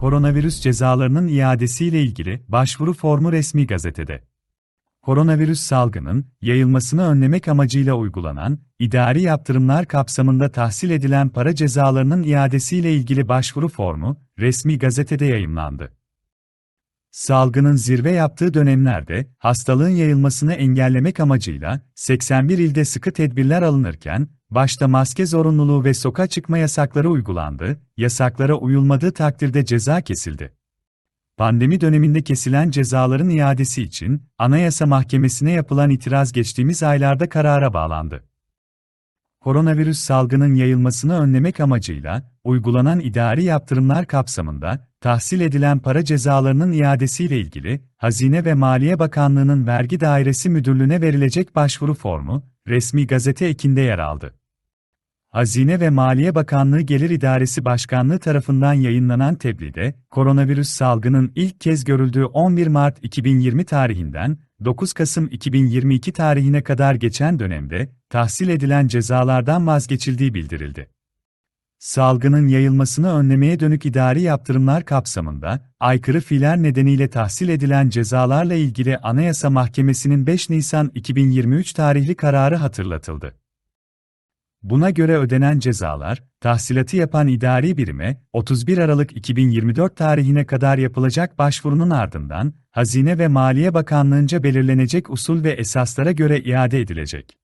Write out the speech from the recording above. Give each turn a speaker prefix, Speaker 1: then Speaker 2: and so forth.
Speaker 1: Koronavirüs cezalarının iadesiyle ilgili başvuru formu resmi gazetede. Koronavirüs salgının yayılmasını önlemek amacıyla uygulanan idari yaptırımlar kapsamında tahsil edilen para cezalarının iadesiyle ilgili başvuru formu resmi gazetede yayımlandı. Salgının zirve yaptığı dönemlerde hastalığın yayılmasını engellemek amacıyla 81 ilde sıkı tedbirler alınırken başta maske zorunluluğu ve sokağa çıkma yasakları uygulandı, yasaklara uyulmadığı takdirde ceza kesildi. Pandemi döneminde kesilen cezaların iadesi için Anayasa Mahkemesi'ne yapılan itiraz geçtiğimiz aylarda karara bağlandı. Koronavirüs salgının yayılmasını önlemek amacıyla uygulanan idari yaptırımlar kapsamında tahsil edilen para cezalarının iadesiyle ilgili Hazine ve Maliye Bakanlığı'nın Vergi Dairesi Müdürlüğü'ne verilecek başvuru formu resmi gazete ekinde yer aldı. Hazine ve Maliye Bakanlığı Gelir İdaresi Başkanlığı tarafından yayınlanan tebliğde, koronavirüs salgının ilk kez görüldüğü 11 Mart 2020 tarihinden 9 Kasım 2022 tarihine kadar geçen dönemde tahsil edilen cezalardan vazgeçildiği bildirildi. Salgının yayılmasını önlemeye dönük idari yaptırımlar kapsamında, aykırı fiiller nedeniyle tahsil edilen cezalarla ilgili Anayasa Mahkemesi'nin 5 Nisan 2023 tarihli kararı hatırlatıldı. Buna göre ödenen cezalar, tahsilatı yapan idari birime 31 Aralık 2024 tarihine kadar yapılacak başvurunun ardından Hazine ve Maliye Bakanlığı'nca belirlenecek usul ve esaslara göre iade edilecek.